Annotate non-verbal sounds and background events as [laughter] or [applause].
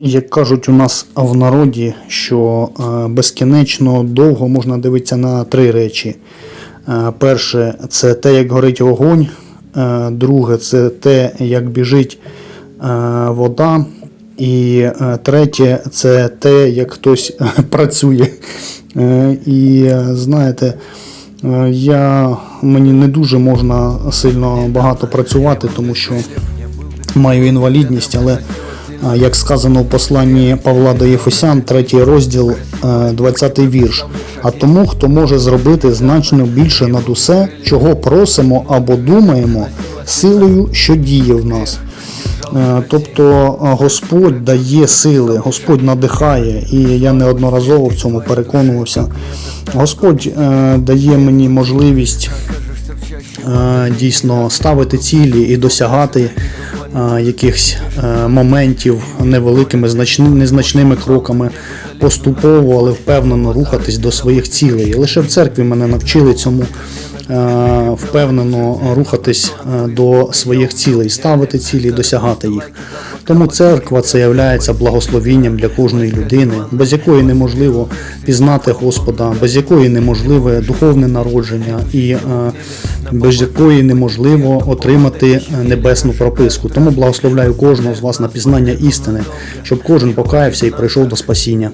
Як кажуть у нас в народі, що е, безкінечно довго можна дивитися на три речі. Е, Перше це те, як горить вогонь. Е, Друге це те, як біжить вода. І третє це те, як хтось [laughs] працює. І знаєте, я, мені не дуже можна сильно багато працювати, тому що маю інвалідність, але як сказано в посланні Павла до Єфесян, третій розділ, е, 20 вірш. А тому, хто може зробити значно більше над усе, чого просимо або думаємо, силою, що діє в нас. Е, Тобто е, Господь дає сили, Господь надихає, і я неодноразово в цьому переконувався. Господь е, дає мені можливість е, дійсно ставити цілі і досягати е, якихось е, моментів невеликими, значними, незначними кроками, поступово, але впевнено рухатись до своїх цілей. Лише в церкві мене навчили цьому е, впевнено рухатись е, до своїх цілей, ставити цілі досягати їх. Тому церква це є благословінням для кожної людини, без якої неможливо пізнати Господа, без якої неможливе духовне народження і е, без якої неможливо отримати е, небесну прописку. Тому благословляю кожного з вас на пізнання істини, щоб кожен покаявся і прийшов до спасіння.